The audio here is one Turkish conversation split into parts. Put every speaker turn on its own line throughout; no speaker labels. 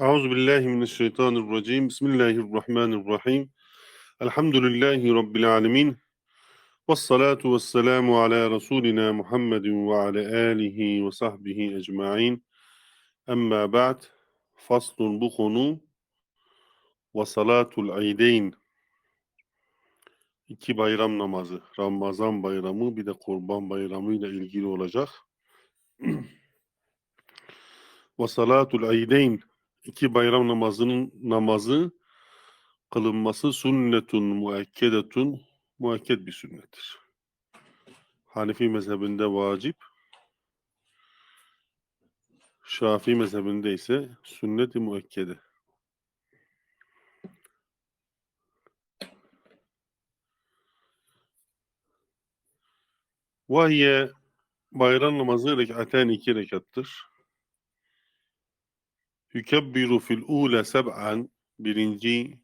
Euzu billahi mineşşeytanirracim. Bismillahirrahmanirrahim. Elhamdülillahi rabbil alamin. Ves salatu vesselamu ala rasulina Muhammedin ve ala alihi ve sahbihi ecmaîn. Amma ba'd. Faslun bu konu ve salatul eydeyn. İki bayram namazı. Ramazan bayramı bir de kurban bayramı ile ilgili olacak. ve salatul eydeyn iki bayram namazının namazı kılınması sünnetun muekkedetun muekked bir sünnettir. Hanefi mezhebinde vacip, Şafii mezhebinde ise sünnet-i muekkede. Vahiye bayram namazı rekaten iki rekattır. Yukebbiru fil ule seb'an birinci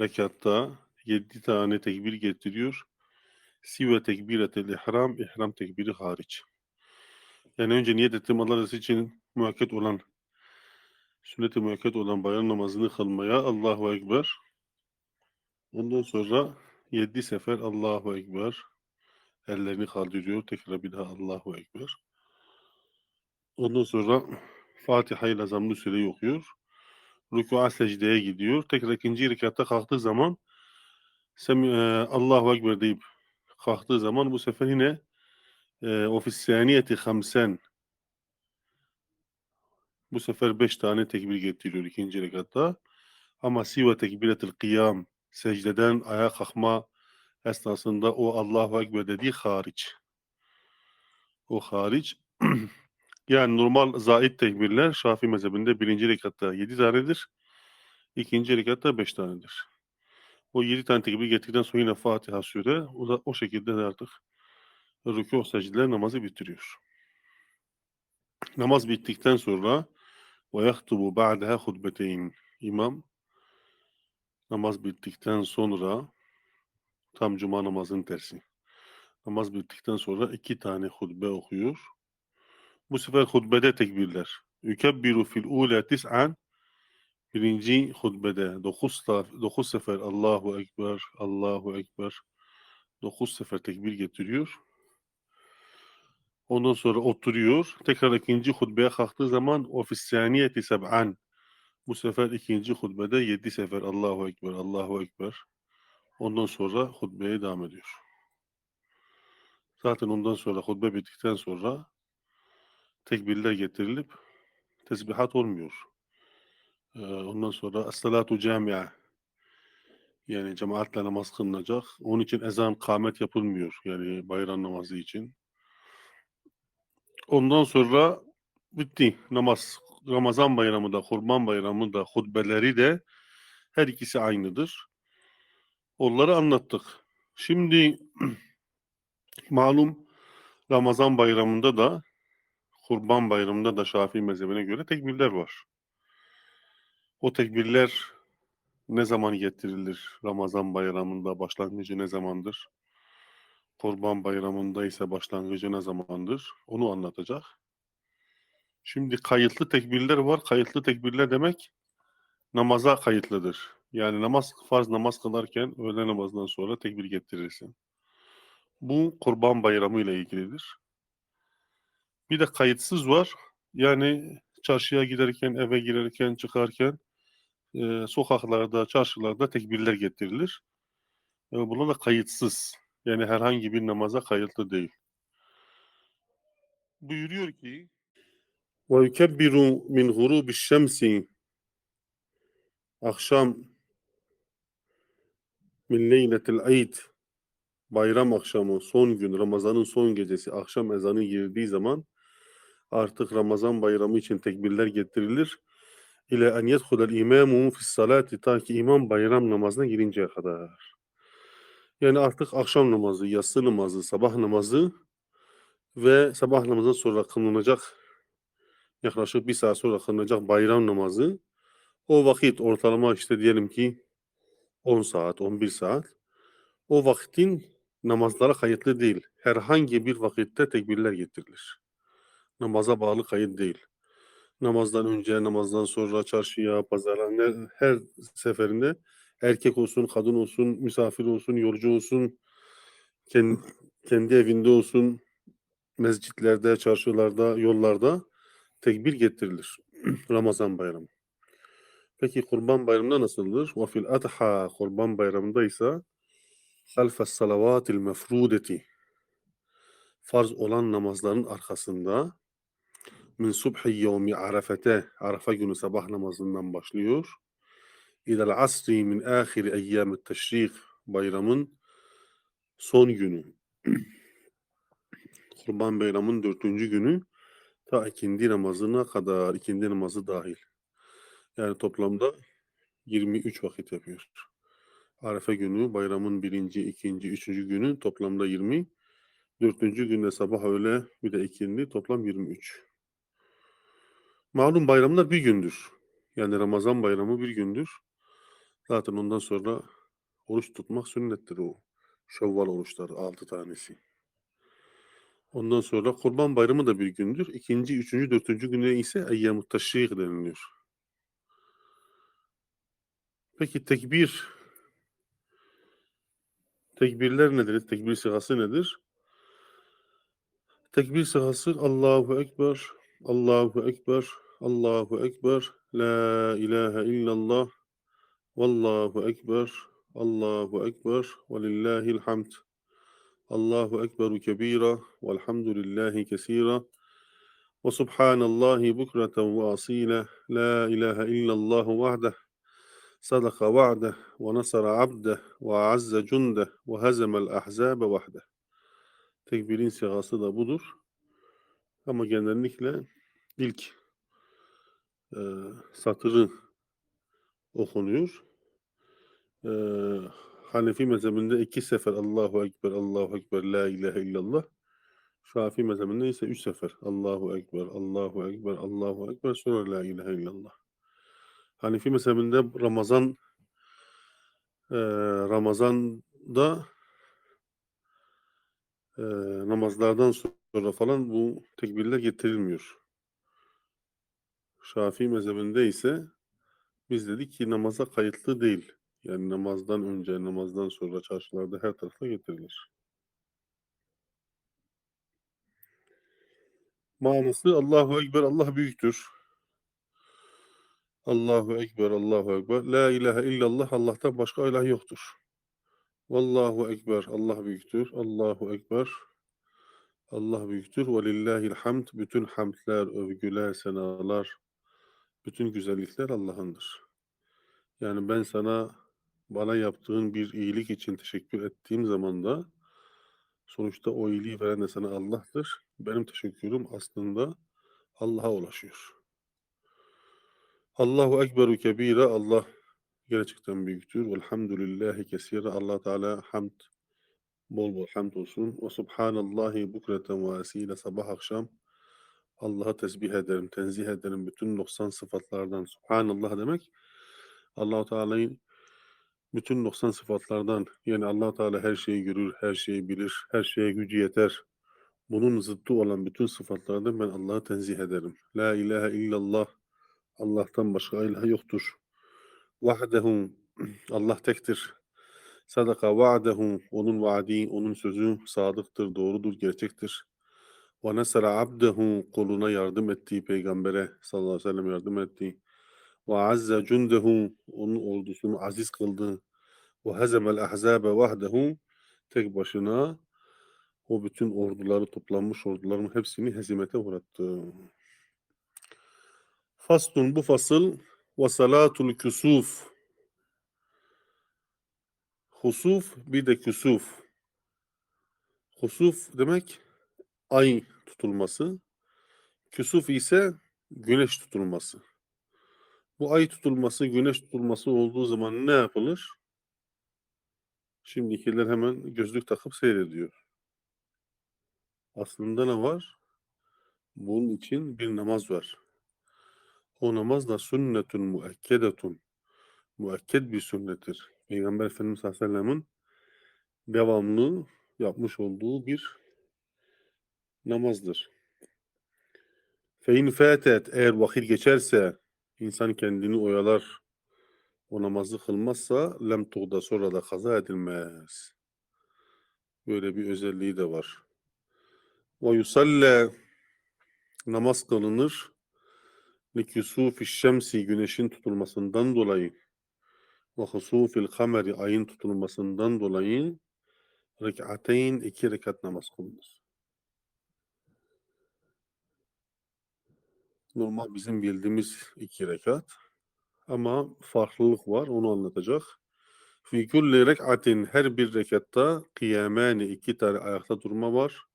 rekatta yedi tane tekbir getiriyor. Sive tekbiretel ihram, ihram tekbiri hariç. Yani önce niyet ettim Allah için muhakkak olan sünnet-i olan bayram namazını kılmaya Allahu Ekber. Ondan sonra yedi sefer Allahu Ekber. Ellerini kaldırıyor. Tekrar bir daha Allahu Ekber. Ondan sonra Fatiha ile zammı süreyi okuyor. Rükûa secdeye gidiyor. Tekrar ikinci rekatta kalktığı zaman Sem e, Allahu Ekber deyip kalktığı zaman bu sefer yine e, ofisyaniyeti hamsen bu sefer beş tane tekbir getiriyor ikinci rekatta. Ama sive tekbiretil kıyam secdeden ayağa kalkma esnasında o Allahu Ekber dediği hariç. O hariç. yani normal zait tekbirler Şafii mezhebinde birinci rekatta yedi tanedir. ikinci rekatta beş tanedir. O yedi tane tekbir getirdikten sonra yine Fatiha sure o, da, o şekilde de artık rükû secdeler namazı bitiriyor. Namaz bittikten sonra ve yahtubu ba'daha hutbeteyn. İmam namaz bittikten sonra tam cuma namazının tersi. Namaz bittikten sonra iki tane hutbe okuyor. Bu sefer hutbede tekbirler. Yukebbiru fil ula tis'an birinci hutbede dokuz, dokuz sefer Allahu Ekber, Allahu Ekber dokuz sefer tekbir getiriyor. Ondan sonra oturuyor. Tekrar ikinci hutbeye kalktığı zaman ofisyaniyeti seb'an bu sefer ikinci hutbede yedi sefer Allahu Ekber, Allahu Ekber. Ondan sonra hutbeye devam ediyor. Zaten ondan sonra hutbe bittikten sonra tekbirler getirilip tesbihat olmuyor. Ondan sonra es-salatu camia yani cemaatle namaz kılınacak. Onun için ezan kâmet yapılmıyor. Yani bayram namazı için. Ondan sonra bitti namaz. Ramazan bayramı da, kurban bayramı da, hutbeleri de her ikisi aynıdır. Onları anlattık. Şimdi malum Ramazan bayramında da Kurban bayramında da Şafii mezhebine göre tekbirler var. O tekbirler ne zaman getirilir? Ramazan bayramında başlangıcı ne zamandır? Kurban bayramında ise başlangıcı ne zamandır? Onu anlatacak. Şimdi kayıtlı tekbirler var. Kayıtlı tekbirler demek namaza kayıtlıdır. Yani namaz farz namaz kılarken öğle namazından sonra tekbir getirirsin. Bu kurban bayramı ile ilgilidir. Bir de kayıtsız var. Yani çarşıya giderken, eve girerken, çıkarken e, sokaklarda, çarşılarda tekbirler getirilir. E, buna da kayıtsız. Yani herhangi bir namaza kayıtlı değil. Buyuruyor ki yukebbiru min gurubi şemsi akşam min leyletil eid bayram akşamı son gün Ramazan'ın son gecesi akşam ezanı girdiği zaman artık Ramazan bayramı için tekbirler getirilir. İle en yedhulel imamu fis salati ta ki imam bayram namazına girinceye kadar. Yani artık akşam namazı, yatsı namazı, sabah namazı ve sabah namazından sonra kılınacak yaklaşık bir saat sonra kılınacak bayram namazı o vakit ortalama işte diyelim ki 10 saat, 11 saat o vakitin namazlara kayıtlı değil. Herhangi bir vakitte tekbirler getirilir. Namaza bağlı kayıt değil. Namazdan önce, namazdan sonra çarşıya, pazara ne, her seferinde erkek olsun, kadın olsun, misafir olsun, yolcu olsun, kendi, kendi evinde olsun, mescitlerde, çarşılarda, yollarda tekbir getirilir. Ramazan bayramı. Peki kurban bayramında nasıldır? Ve fil adha kurban bayramında ise halfes salavatil mefrudeti farz olan namazların arkasında min subhi yevmi arafete arafa günü sabah namazından başlıyor. İlal asri min ahiri eyyamit teşrik bayramın son günü. Kurban bayramın dördüncü günü ta ikindi namazına kadar ikindi namazı dahil. Yani toplamda 23 vakit yapıyor. Arefe günü bayramın birinci, ikinci, üçüncü günü toplamda 20. Dördüncü günde sabah öğle bir de ikindi toplam 23. Malum bayramlar bir gündür. Yani Ramazan bayramı bir gündür. Zaten ondan sonra oruç tutmak sünnettir o. Şevval oruçları altı tanesi. Ondan sonra kurban bayramı da bir gündür. İkinci, üçüncü, dördüncü güne ise eyyam-ı teşrik deniliyor. Peki tekbir tekbirler nedir? Tekbir sırası nedir? Tekbir sırası Allahu Ekber, Allahu Ekber, Allahu Ekber, La ilahe illallah, Vallahu Ekber, Allahu Ekber, ve lillahil hamd. Allahu Ekberu kebira, velhamdülillahi kesira, ve subhanallahi bukreten ve asile, La ilahe illallah vahdeh, sadaka va'deh, ve nasara abdeh, ve azze cundeh, ve hezemel ahzabe vahdeh. Tekbirin sigası da budur. Ama genellikle ilk e, satırı okunuyor. E, Hanefi mezhebinde iki sefer Allahu Ekber, Allahu Ekber, La ilahe illallah. Şafii mezhebinde ise üç sefer Allahu Ekber, Allahu Ekber, Allahu Ekber sonra La ilahe illallah. Hanefi mezhebinde Ramazan e, Ramazan'da e, namazlardan sonra falan bu tekbirler getirilmiyor. Şafii mezhebinde ise biz dedik ki namaza kayıtlı değil. Yani namazdan önce, namazdan sonra çarşılarda her tarafta getirilir. Manası Allahu Ekber, Allah büyüktür. Allahu Ekber, Allahu Ekber. La ilahe illallah, Allah'tan başka ilah yoktur. Vallahu Ekber, Allah büyüktür. Allahu Ekber, Allah büyüktür. Ve lillahil hamd, bütün hamdler, övgüler, senalar, bütün güzellikler Allah'ındır. Yani ben sana bana yaptığın bir iyilik için teşekkür ettiğim zaman da sonuçta o iyiliği veren de sana Allah'tır. Benim teşekkürüm aslında Allah'a ulaşıyor. Allahu Ekberu kebira Allah gerçekten büyüktür. Velhamdülillahi kesira Allah Teala hamd bol bol hamd olsun. Ve subhanallahi bukreten ve asile sabah akşam Allah'a tesbih ederim, tenzih ederim bütün 90 sıfatlardan. Subhanallah demek Allah Teala'nın bütün 90 sıfatlardan yani Allah Teala her şeyi görür, her şeyi bilir, her şeye gücü yeter. Bunun zıttı olan bütün sıfatlardan ben Allah'ı tenzih ederim. La ilahe illallah Allah'tan başka ilah yoktur. Vahdehu Allah tektir. Sadaka va'dehu onun vaadi, onun sözü sadıktır, doğrudur, gerçektir. Ve nesara abdehu kuluna yardım ettiği peygambere sallallahu aleyhi ve sellem yardım etti. Ve azze cundehu onun ordusunu aziz kıldı. Ve hezemel ahzabe vahdehu tek başına o bütün orduları toplanmış orduların hepsini hezimete uğrattı. Faslun bu fasıl ve salatul küsuf husuf bir de küsuf. Husuf demek ay tutulması. Küsuf ise güneş tutulması. Bu ay tutulması, güneş tutulması olduğu zaman ne yapılır? Şimdikiler hemen gözlük takıp seyrediyor. Aslında ne var? Bunun için bir namaz var. O namaz da sünnetun müekkedetun. Müekked bir sünnettir. Peygamber Efendimiz sallallahu aleyhi ve sellem'in devamlı yapmış olduğu bir namazdır. Fein fatet eğer vakit geçerse insan kendini oyalar o namazı kılmazsa lem tuğda sonra da kaza edilmez. Böyle bir özelliği de var. Ve yusalle namaz kılınır. Liküsufi şemsi güneşin tutulmasından dolayı ve husufil kameri ayın tutulmasından dolayı rek'ateyn iki rekat namaz kılınır. Normal bizim bildiğimiz iki rekat ama farklılık var onu anlatacak. Fi kulli rek'atin her bir rekatta kıyamani iki tane ayakta durma var.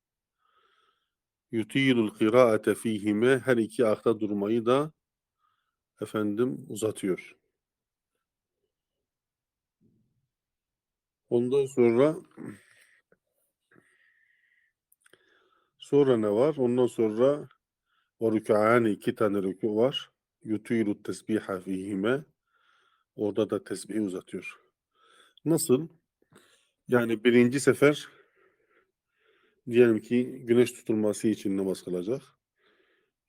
Yutilul kıraate fihime her iki ayakta durmayı da efendim uzatıyor. Ondan sonra sonra ne var? Ondan sonra o rükûani iki tane rükû var. Yutilu tesbiha fihime orada da tesbihi uzatıyor. Nasıl? Yani birinci sefer diyelim ki güneş tutulması için namaz kılacak.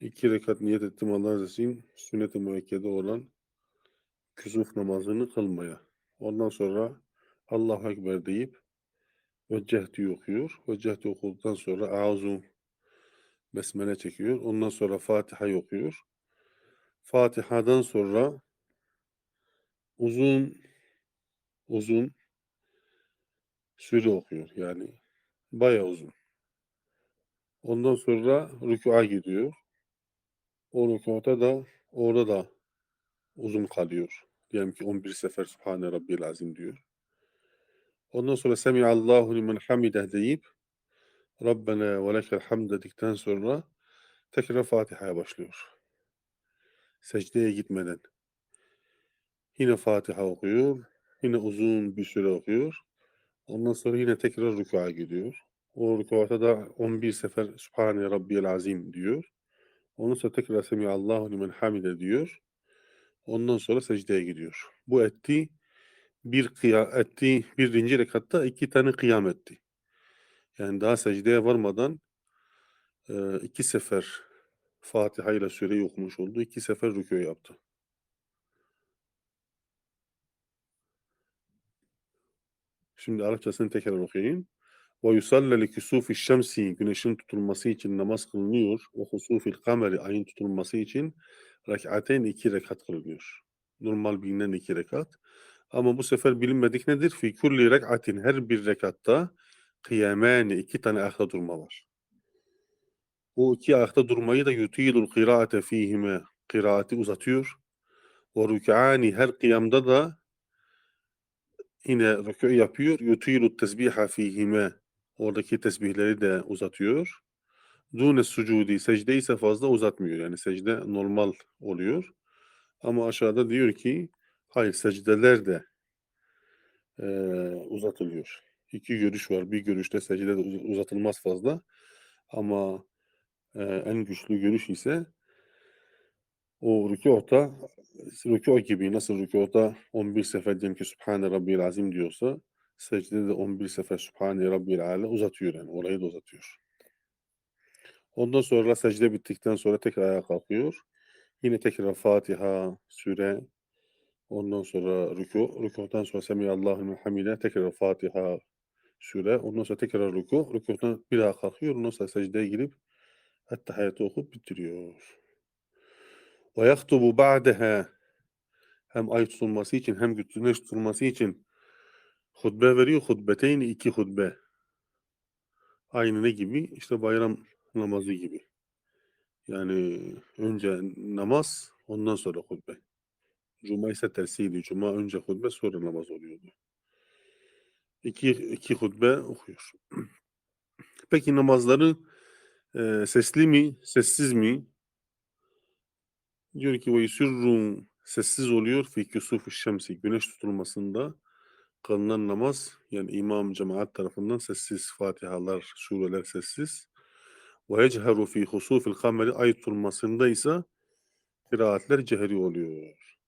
İki rekat niyet ettim Allah razı olsun sünnet-i müekkede olan küsuf namazını kılmaya. Ondan sonra Allahu Ekber deyip Veccehti okuyor. Veccehti okuduktan sonra Auzu Besmele çekiyor. Ondan sonra Fatiha okuyor. Fatiha'dan sonra uzun uzun süre okuyor. Yani bayağı uzun. Ondan sonra rükûa gidiyor. O rükûta da orada da uzun kalıyor. Diyelim ki 11 sefer Sübhane Rabbiyel Azim diyor. Ondan sonra Semiallahu limen hamideh deyip Rabbena ve lekel hamd dedikten sonra tekrar Fatiha'ya başlıyor. Secdeye gitmeden. Yine Fatiha okuyor. Yine uzun bir süre okuyor. Ondan sonra yine tekrar rükûa gidiyor. O rükûata da 11 sefer Sübhane Rabbiyel Azim diyor. Ondan sonra tekrar Semiallahu limen hamide diyor. Ondan sonra secdeye gidiyor. Bu etti bir kıya etti birinci rekatta iki tane kıyam etti. Yani daha secdeye varmadan e, iki sefer Fatiha ile süreyi okumuş oldu. iki sefer rükû yaptı. Şimdi Arapçasını tekrar okuyayım. Ve yusalle li kusufi şemsi güneşin tutulması için namaz kılınıyor. Ve husufil kameri ayın tutulması için rekateyn iki rekat kılınıyor. Normal bilinen iki rekat. Ama bu sefer bilinmedik nedir? Fi kulli rekatin her bir rekatta kıyamani iki tane ayakta durma var. O iki ayakta durmayı da yutilul kıraate fihime kıraati uzatıyor. Ve rük'ani her kıyamda da yine rükû yapıyor. Yutilu tesbiha fihime oradaki tesbihleri de uzatıyor. Dune sucudi secde ise fazla uzatmıyor. Yani secde normal oluyor. Ama aşağıda diyor ki hayır secdeler de e, uzatılıyor. İki görüş var. Bir görüşte secde de uz- uzatılmaz fazla. Ama e, en güçlü görüş ise o rükûta rükû gibi nasıl rükûta 11 sefer diyelim ki Sübhane Rabbiyel Azim diyorsa secdede de 11 sefer Sübhane Rabbiyel Ala uzatıyor yani orayı da uzatıyor. Ondan sonra secde bittikten sonra tekrar ayağa kalkıyor. Yine tekrar Fatiha, süre, ondan sonra rükû, rükûdan sonra Semiyallahu hamide, tekrar Fatiha, süre, ondan sonra tekrar rükû, rükûdan bir daha kalkıyor, ondan sonra secdeye girip Ettehiyatı okup bitiriyor. Ve yaktubu ba'deha hem ay tutulması için hem güneş tutulması için hutbe veriyor. Hutbeteyn iki hutbe. Aynı ne gibi? İşte bayram namazı gibi. Yani önce namaz ondan sonra hutbe. Cuma ise tersiydi. Cuma önce hutbe sonra namaz oluyordu. İki, iki hutbe okuyor. Peki namazları e, sesli mi, sessiz mi? Diyor ki ve yusirru sessiz oluyor fi kusufi şemsi güneş tutulmasında kılınan namaz yani imam cemaat tarafından sessiz fatihalar sureler sessiz ve yecheru fi husufil kameri ay tutulmasında ise kıraatler cehri oluyor.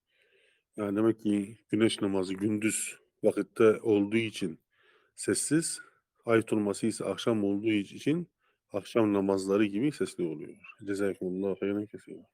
Yani demek ki güneş namazı gündüz vakitte olduğu için sessiz ay tutulması ise akşam olduğu için akşam namazları gibi sesli oluyor. Cezakumullahu hayran kesiyor.